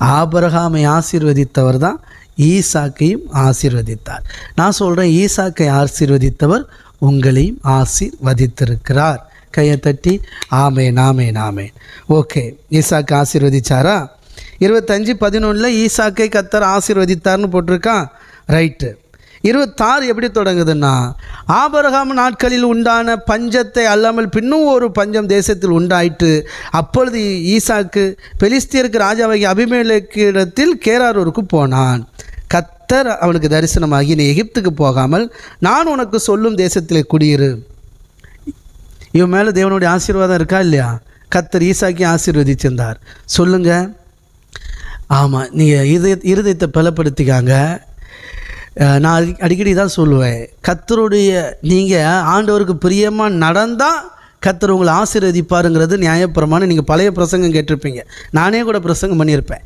ஆபரகாமை ஆசீர்வதித்தவர் தான் ஈசாக்கையும் ஆசீர்வதித்தார். நான் சொல்கிறேன் ஈசாக்கை ஆசீர்வதித்தவர் உங்களையும் ஆசீர்வதித்திருக்கிறார். கையை தட்டி ஆமே நாமே நாமே ஓகே ஈசாக்கு ஆசீர்வதிச்சாரா? இருபத்தஞ்சு பதினொன்றில் ஈசாக்கை கத்தர் ஆசீர்வதித்தார்னு போட்டிருக்கான். ரைட்டு. இருபத்தாறு எப்படி தொடங்குதுன்னா ஆபரகாம் நாட்களில் உண்டான பஞ்சத்தை அல்லாமல் பின்னும் ஒரு பஞ்சம் தேசத்தில் உண்டாயிற்று. அப்பொழுது ஈசாக்கு பெலிஸ்தியருக்கு ராஜாவாகி அபிமேலக்கிடத்தில் கேராரூருக்கு போனான். கத்தர் அவனுக்கு தரிசனமாகி நீ எகிப்துக்கு போகாமல் நான் உனக்கு சொல்லும் தேசத்திலே குடியிரு. இவன் மேலே தேவனுடைய ஆசீர்வாதம் இருக்கா இல்லையா? கத்தர் ஈசாக்கி ஆசீர்வதிச்சிருந்தார். சொல்லுங்க. ஆமாம் நீங்கள் இருதய இருதயத்தை பலப்படுத்திக்காங்க. நான் அடி- அடிக்கடி தான் சொல்லுவேன். கத்தருடைய நீங்கள் ஆண்டவருக்கு பிரியமாக நடந்தால் கத்தர் உங்களை ஆசீர்வதிப்பாருங்கிறது நியாயப்பிரமாணம். நீங்கள் பழைய பிரசங்கம் கேட்டிருப்பீங்க. நானே கூட பிரசங்கம் பண்ணியிருப்பேன்.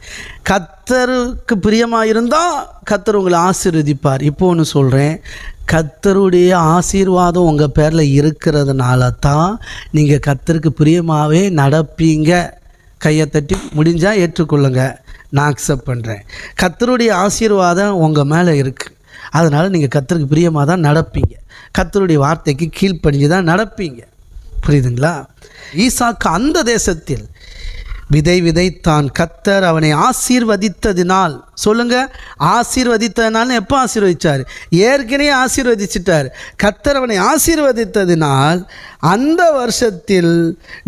கத்தருக்கு பிரியமாக இருந்தால் கத்தர் உங்களை ஆசீர்வதிப்பார். இப்போ ஒன்று சொல்கிறேன் கத்தருடைய ஆசீர்வாதம் உங்கள் பேரில் இருக்கிறதுனால தான் நீங்கள் கத்தருக்கு பிரியமாகவே நடப்பீங்க. கையை தட்டி முடிஞ்சால் ஏற்றுக்கொள்ளுங்க. நான் அக்செப்ட் பண்ணுறேன் கத்தருடைய ஆசீர்வாதம் உங்கள் மேலே இருக்குது அதனால் நீங்கள் கத்தருக்கு பிரியமாக தான் நடப்பீங்க. கத்தருடைய வார்த்தைக்கு கீழ்ப்படிஞ்சு தான் நடப்பீங்க. புரியுதுங்களா? ஈசாக்கு அந்த தேசத்தில் விதை விதைத்தான். கத்தர் அவனை ஆசீர்வதித்ததினால் சொல்லுங்க ஆசீர்வதித்ததினால் எப்போ ஆசீர்வதிச்சார்? ஏற்கனவே ஆசீர்வதிச்சிட்டார். கத்தர் அவனை ஆசீர்வதித்ததினால் அந்த வருஷத்தில்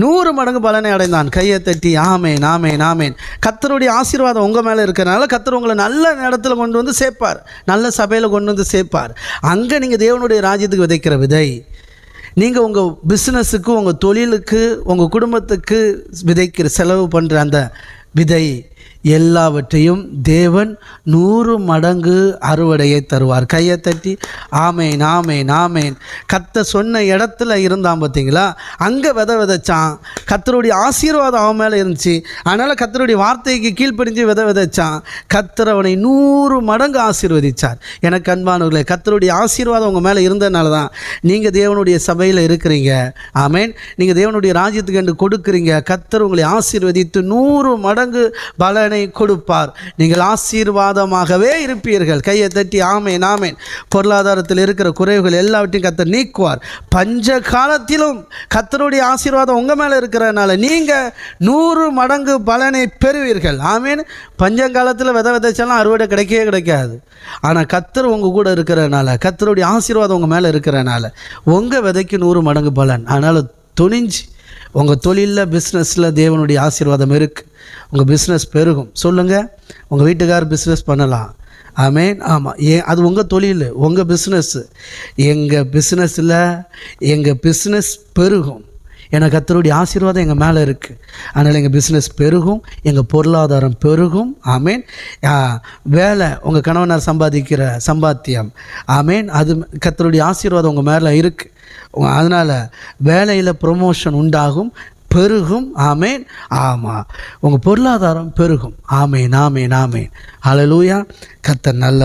நூறு மடங்கு பலனை அடைந்தான். கையை தட்டி ஆமேன் ஆமேன் ஆமேன். கத்தருடைய ஆசீர்வாதம் உங்கள் மேலே இருக்கிறனால கத்தர் உங்களை நல்ல இடத்துல கொண்டு வந்து சேர்ப்பார். நல்ல சபையில் கொண்டு வந்து சேர்ப்பார். அங்கே நீங்கள் தேவனுடைய ராஜ்யத்துக்கு விதைக்கிற விதை நீங்கள் உங்கள் பிஸ்னஸுக்கு உங்கள் தொழிலுக்கு உங்கள் குடும்பத்துக்கு விதைக்கிற செலவு பண்ணுற அந்த விதை எல்லாவற்றையும் தேவன் நூறு மடங்கு அறுவடையை தருவார். கையை தட்டி ஆமேன் ஆமேன் ஆமேன். கத்த சொன்ன இடத்துல இருந்தான் பார்த்தீங்களா? அங்கே வித விதைச்சான். கத்தருடைய ஆசீர்வாதம் அவன் மேலே இருந்துச்சு. அதனால் கத்தருடைய வார்த்தைக்கு கீழ்ப்படிஞ்சு விதை விதைச்சான். கத்தரவனை நூறு மடங்கு ஆசீர்வதித்தார் எனக்கு அன்பானவர்களே கத்தருடைய ஆசீர்வாதம் உங்கள் மேலே இருந்ததுனால தான் நீங்கள் தேவனுடைய சபையில் இருக்கிறீங்க. ஆமேன். நீங்கள் தேவனுடைய ராஜ்யத்துக்கு என்று கொடுக்குறீங்க. கத்தர் உங்களை ஆசீர்வதித்து நூறு மடங்கு பலனை கொடுப்பார். நீங்கள் ஆசீர்வாதமாகவே இருப்பீர்கள். கையை தட்டி ஆமேன் ஆமேன். பொருளாதாரத்தில் இருக்கிற குறைவுகள் எல்லாவற்றையும் கத்தர் நீக்குவார். பஞ்ச காலத்திலும் கத்தருடைய ஆசீர்வாதம் உங்கள் மேலே இருக்கிறதுனால நீங்கள் நூறு மடங்கு பலனை பெறுவீர்கள். ஆமேன். பஞ்சங்காலத்தில் விதை விதைச்சாலும் அறுவடை கிடைக்கவே கிடைக்காது. ஆனால் கத்தர் உங்கள் கூட இருக்கிறதுனால கத்தருடைய ஆசீர்வாதம் உங்கள் மேலே இருக்கிறதுனால உங்கள் விதைக்கு நூறு மடங்கு பலன். அதனால் துணிஞ்சு உங்கள் தொழிலில் பிஸ்னஸில் தேவனுடைய ஆசீர்வாதம் இருக்குது உங்கள் பிஸ்னஸ் பெருகும். சொல்லுங்கள் உங்கள் வீட்டுக்கார் பிஸ்னஸ் பண்ணலாம். ஆமேன். ஆமாம் ஏன்? அது உங்கள் தொழில் உங்கள் பிஸ்னஸ்ஸு எங்கள் பிஸ்னஸில் எங்கள் பிஸ்னஸ் பெருகும். ஏன்னா கத்தருடைய ஆசீர்வாதம் எங்கள் மேலே இருக்குது அதனால் எங்கள் பிஸ்னஸ் பெருகும். எங்கள் பொருளாதாரம் பெருகும். ஆமேன். வேலை உங்கள் கணவனார் சம்பாதிக்கிற சம்பாத்தியம். ஆமேன். அது கத்தருடைய ஆசீர்வாதம் உங்கள் மேலே இருக்குது அதனால் வேலையில் ப்ரொமோஷன் உண்டாகும். பெருகும். ஆமேன். ஆமாம் உங்கள் பொருளாதாரம் பெருகும். ஆமேன் ஆமேன் ஆமேன். அலலூயா கத்தன் நல்லவன்